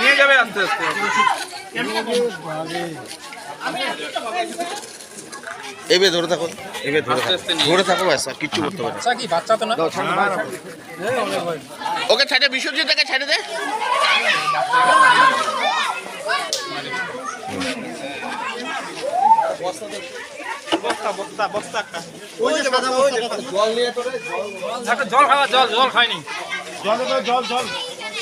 নিয়ে যাবে আস্তে আস্তে। এবে ধরে থাকো। এবে ধরে ধরে থাকো ব্যাস আর কিচ্ছু করতে পারে কি বাচ্চা তো না? ওকে ছেড়ে। বিশ্বজিৎ থেকে ছেড়ে দে। বস্তা বস্তা বস্তা একটা। একটা জল খাওয়া জল।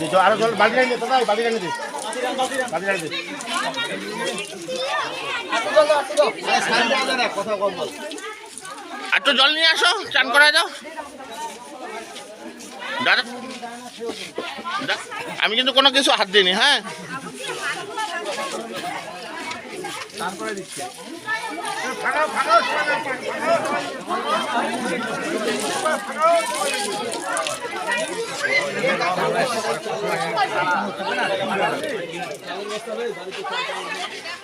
খায়নি আরও জল বাড়ি বাড়ি বাড়ি আর তো জল নিয়ে আসো, চান করা দাও। দাদা, আমি কিন্তু কোনো কিছু হাত দিইনি হ্যাঁ?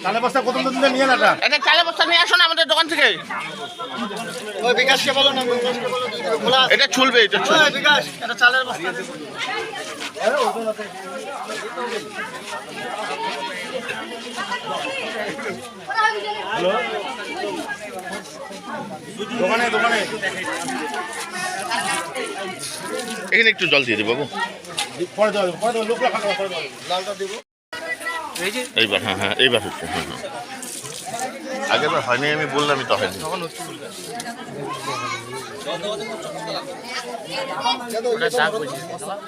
তাহলে বস্তা কত দিন নিয়ে না এটা? চালের বস্তা নিয়ে আসো না আমাদের দোকান থেকে। ওই বিকাশকে বলো না বিকাশকে বলো খোলা। এটা চুলবে এটা চুলবে। বিকাশ এটা চালের বস্তা। হ্যালো দোকানে দোকানে। এখানে একটু জল দিয়ে দিই বাবু। দেবো এইবার হ্যাঁ হ্যাঁ এইবার হচ্ছে হ্যাঁ হ্যাঁ। আগেরবার হয়নি আমি বললামই তো হয়নি।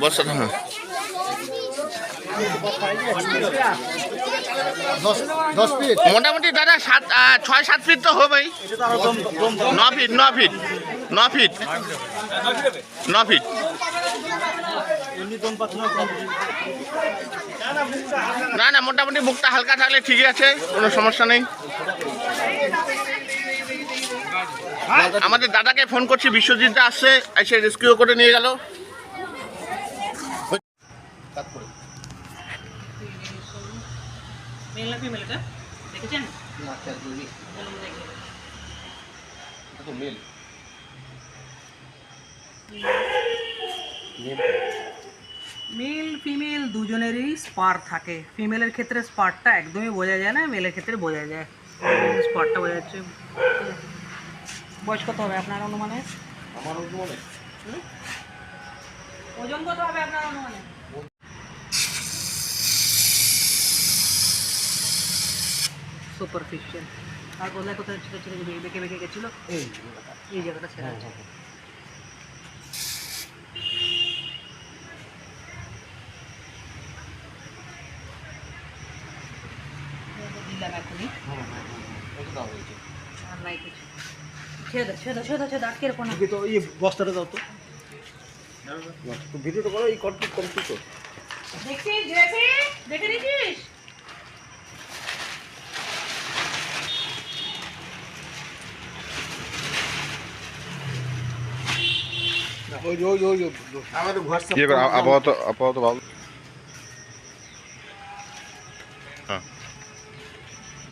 বর্ষাটা হ্যাঁ। মোটামুটি দাদা সাত ছয় সাত ফিট তো হবেই। ন ফিট ন ফিট ন ফিট ন ফিট না না মোটামুটি মুখটা হালকা থাকলে ঠিকই আছে কোনো সমস্যা নেই। আমাদের দাদাকে ফোন করছি বিশ্বজিৎ দা আসছে এসে রেস্কিউ করে নিয়ে গেল। মেল না ফিমেল এটা দেখেছেন মেল ফিমেল দুজনেরই স্পার থাকে ফিমেলের ক্ষেত্রে স্পারটা একদমই বোঝা যায় না মেলের ক্ষেত্রে বোঝা যায় স্পারটা বোঝা যাচ্ছে বয়স কত হবে আপনার অনুমানে আমার মনে ওজন কত হবে আপনার অনুমানে সুপারফিশিয়াল আর কোথায় কোথায় ছোটো ছোটো যে বেঁকে বেঁকে গেছিল এই এই জায়গাটা ছেড়ে দিলাম এখনই। আর কিছু। ছেড়ে দাও ছেড়ে দাও ছেড়ে দাও ছেড়ে দাও আটকে রেখো না। তো এই বস্তাটা দাও তো। ভিডিওটা করো এই কমপ্লিট কমপ্লিট করো দেখছিস দেখি দেখে নিছিস ওই ওই ওই আমাদের হোয়াটসঅ্যাপ আপাতত আপাতত ভালো।